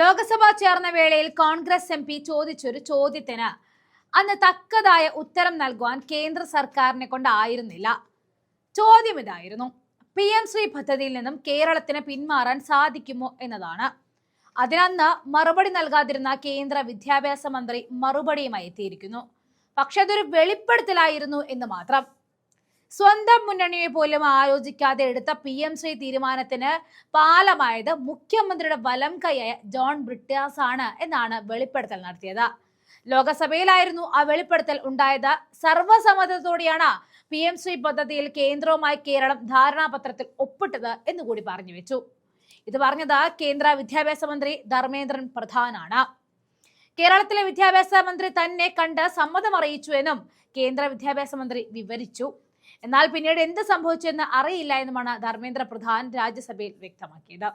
ലോക്സഭ ചേർന്ന വേളയിൽ Congress M P ചോദിച്ചൊരു ചോദ്യത്തിന് അന്ന് തക്കതായ ഉത്തരം നൽകുവാൻ കേന്ദ്ര സർക്കാരിനെ കൊണ്ടായിരുന്നില്ല ചോദ്യം ഇതായിരുന്നു. പി എം ശ്രീ പദ്ധതിയിൽ നിന്നും കേരളത്തിന് പിന്മാറാൻ സാധിക്കുമോ എന്നതാണ്. അതിനന്ന് മറുപടി നൽകാതിരുന്ന കേന്ദ്ര വിദ്യാഭ്യാസ മന്ത്രി മറുപടിയുമായി എത്തിയിരിക്കുന്നു. പക്ഷെ അതൊരു വെളിപ്പെടുത്തലായിരുന്നു എന്ന് മാത്രം. സ്വന്തം മുന്നണിയെ പോലും ആലോചിക്കാതെ എടുത്ത പി എം ശ്രീ തീരുമാനത്തിന് പാലമായത് മുഖ്യമന്ത്രിയുടെ വലം കൈയായ ജോൺ ബ്രിട്ടാസ് ആണ് എന്നാണ് വെളിപ്പെടുത്തൽ നടത്തിയത്. ലോകസഭയിലായിരുന്നു ആ വെളിപ്പെടുത്തൽ ഉണ്ടായത്. സർവസമ്മതത്തോടെയാണ് പി എം ശ്രീ പദ്ധതിയിൽ കേന്ദ്രവുമായി കേരളം ധാരണാപത്രത്തിൽ ഒപ്പിട്ടത് എന്നുകൂടി പറഞ്ഞു വെച്ചു. ഇത് പറഞ്ഞത് കേന്ദ്ര വിദ്യാഭ്യാസ മന്ത്രി ധർമ്മേന്ദ്രൻ പ്രധാനാണ്. കേരളത്തിലെ വിദ്യാഭ്യാസ മന്ത്രി തന്നെ കണ്ട് സമ്മതം അറിയിച്ചു എന്നും കേന്ദ്ര വിദ്യാഭ്യാസ മന്ത്രി വിവരിച്ചു. എന്നാൽ പിന്നീട് എന്ത് സംഭവിച്ചെന്ന് അറിയില്ല എന്നുമാണ് ധർമ്മേന്ദ്ര പ്രധാൻ രാജ്യസഭയിൽ വ്യക്തമാക്കിയത്.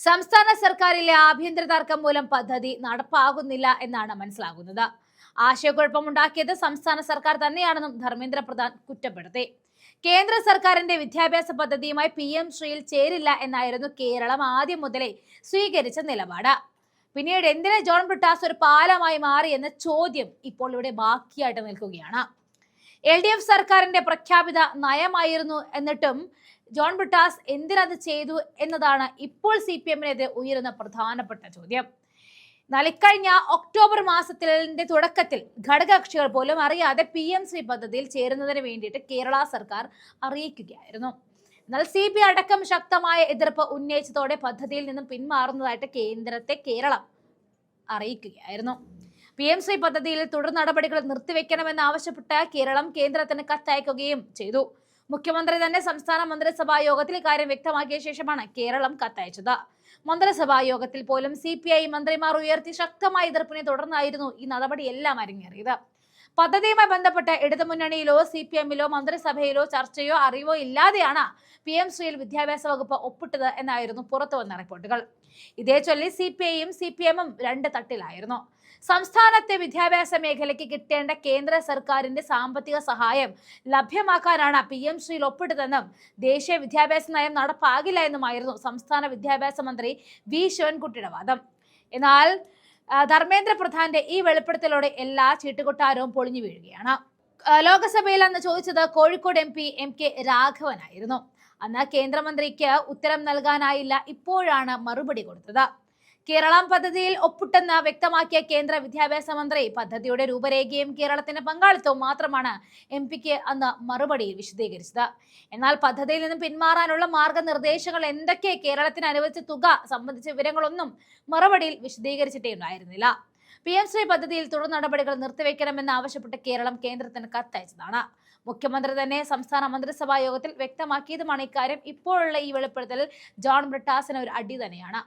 സംസ്ഥാന സർക്കാരിലെ ആഭ്യന്തര തർക്കം മൂലം പദ്ധതി നടപ്പാകുന്നില്ല എന്നാണ് മനസ്സിലാകുന്നത്. ആശയക്കുഴപ്പമുണ്ടാക്കിയത് സംസ്ഥാന സർക്കാർ തന്നെയാണെന്നും ധർമ്മേന്ദ്ര പ്രധാൻ കുറ്റപ്പെടുത്തി. കേന്ദ്ര സർക്കാരിന്റെ വിദ്യാഭ്യാസ പദ്ധതിയുമായി പി എം ശ്രീയിൽ ചേരില്ല എന്നായിരുന്നു കേരളം ആദ്യം മുതലേ സ്വീകരിച്ച നിലപാട്. പിന്നീട് എന്തിനെ ജോൺ ബ്രിട്ടാസ് ഒരു പാലമായി മാറി എന്ന ചോദ്യം ഇപ്പോൾ ഇവിടെ ബാക്കിയായിട്ട് നിൽക്കുകയാണ്. എൽ ഡി എഫ് സർക്കാരിന്റെ പ്രഖ്യാപിത നയമായിരുന്നു എന്നിട്ടും ജോൺ ബ്രിട്ടാസ് എന്തിനത് ചെയ്തു എന്നതാണ് ഇപ്പോൾ സി പി എമ്മിനെതിരെ ഉയരുന്ന പ്രധാനപ്പെട്ട ചോദ്യം. എന്നാൽ ഇക്കഴിഞ്ഞ ഒക്ടോബർ മാസത്തിന്റെ തുടക്കത്തിൽ ഘടകകക്ഷികൾ പോലും അറിയാതെ പി എം ശ്രീ പദ്ധതിയിൽ ചേരുന്നതിന് വേണ്ടിയിട്ട് കേരള സർക്കാർ അറിയിക്കുകയായിരുന്നു. എന്നാൽ സി പി അടക്കം ശക്തമായ എതിർപ്പ് ഉന്നയിച്ചതോടെ പദ്ധതിയിൽ നിന്നും പിന്മാറുന്നതായിട്ട് കേന്ദ്രത്തെ കേരളം അറിയിക്കുകയായിരുന്നു. പി എം ശ്രീ പദ്ധതിയിൽ തുടർ നടപടികൾ നിർത്തിവെക്കണമെന്ന് ആവശ്യപ്പെട്ട് കേരളം കേന്ദ്രത്തിന് കത്തയക്കുകയും ചെയ്തു. മുഖ്യമന്ത്രി തന്നെ സംസ്ഥാന മന്ത്രിസഭാ യോഗത്തിൽ ഇക്കാര്യം വ്യക്തമാക്കിയ ശേഷമാണ് കേരളം കത്തയച്ചത്. മന്ത്രിസഭാ യോഗത്തിൽ പോലും സി മന്ത്രിമാർ ഉയർത്തി ശക്തമായ എതിർപ്പിനെ തുടർന്നായിരുന്നു ഈ നടപടിയെല്ലാം അരങ്ങേറിയത്. പദ്ധതിയുമായി ബന്ധപ്പെട്ട് ഇടതുമുന്നണിയിലോ സി പി എമ്മിലോ മന്ത്രിസഭയിലോ ചർച്ചയോ അറിവോ ഇല്ലാതെയാണ് പി എം ശ്രീയിൽ വിദ്യാഭ്യാസ വകുപ്പ് ഒപ്പിട്ടത് എന്നായിരുന്നു പുറത്തു വന്ന റിപ്പോർട്ടുകൾ. ഇതേ ചൊല്ലി സി പി ഐയും സി പി എമ്മും രണ്ട് തട്ടിലായിരുന്നു. സംസ്ഥാനത്തെ വിദ്യാഭ്യാസ മേഖലയ്ക്ക് കിട്ടേണ്ട കേന്ദ്ര സർക്കാരിന്റെ സാമ്പത്തിക സഹായം ലഭ്യമാക്കാനാണ് പി എം ശ്രീയിൽ ഒപ്പിട്ടതെന്നും ദേശീയ വിദ്യാഭ്യാസ നയം നടപ്പാകില്ല എന്നുമായിരുന്നു സംസ്ഥാന വിദ്യാഭ്യാസ മന്ത്രി വി. ശിവൻകുട്ടിയുടെ വാദം. എന്നാൽ ധർമ്മേന്ദ്ര പ്രധാന്റെ ഈ വെളിപ്പെടുത്തലോടെ എല്ലാ ചീട്ടുകൊട്ടാരവും പൊളിഞ്ഞു വീഴുകയാണ്. ലോകസഭയിൽ അന്ന് ചോദിച്ചത് Kozhikode M P M K രാഘവനായിരുന്നു. അന്ന് കേന്ദ്രമന്ത്രിക്ക് ഉത്തരം നൽകാനായില്ല ഇപ്പോഴാണ് മറുപടി കൊടുത്തത്. കേരളം പദ്ധതിയിൽ ഒപ്പിട്ടെന്ന് വ്യക്തമാക്കിയ കേന്ദ്ര വിദ്യാഭ്യാസ മന്ത്രി പദ്ധതിയുടെ രൂപരേഖയും കേരളത്തിന്റെ പങ്കാളിത്തവും മാത്രമാണ് എം പിക്ക് അന്ന് മറുപടിയിൽ വിശദീകരിച്ചത്. എന്നാൽ പദ്ധതിയിൽ നിന്നും പിന്മാറാനുള്ള മാർഗനിർദ്ദേശങ്ങൾ എന്തൊക്കെ കേരളത്തിന് അനുവദിച്ച തുക സംബന്ധിച്ച വിവരങ്ങളൊന്നും മറുപടിയിൽ വിശദീകരിച്ചിട്ടേ ഉണ്ടായിരുന്നില്ല പി എം ശ്രീ പദ്ധതിയിൽ തുടർ നടപടികൾ നിർത്തിവെക്കണമെന്ന് ആവശ്യപ്പെട്ട് കേരളം കേന്ദ്രത്തിന് കത്തയച്ചതാണ്. മുഖ്യമന്ത്രി തന്നെ സംസ്ഥാന മന്ത്രിസഭാ യോഗത്തിൽ വ്യക്തമാക്കിയതുമാണ് ഇക്കാര്യം. ഇപ്പോഴുള്ള ഈ വെളിപ്പെടുത്തൽ ജോൺ ബ്രിട്ടാസിന് ഒരു അടി തന്നെയാണ്.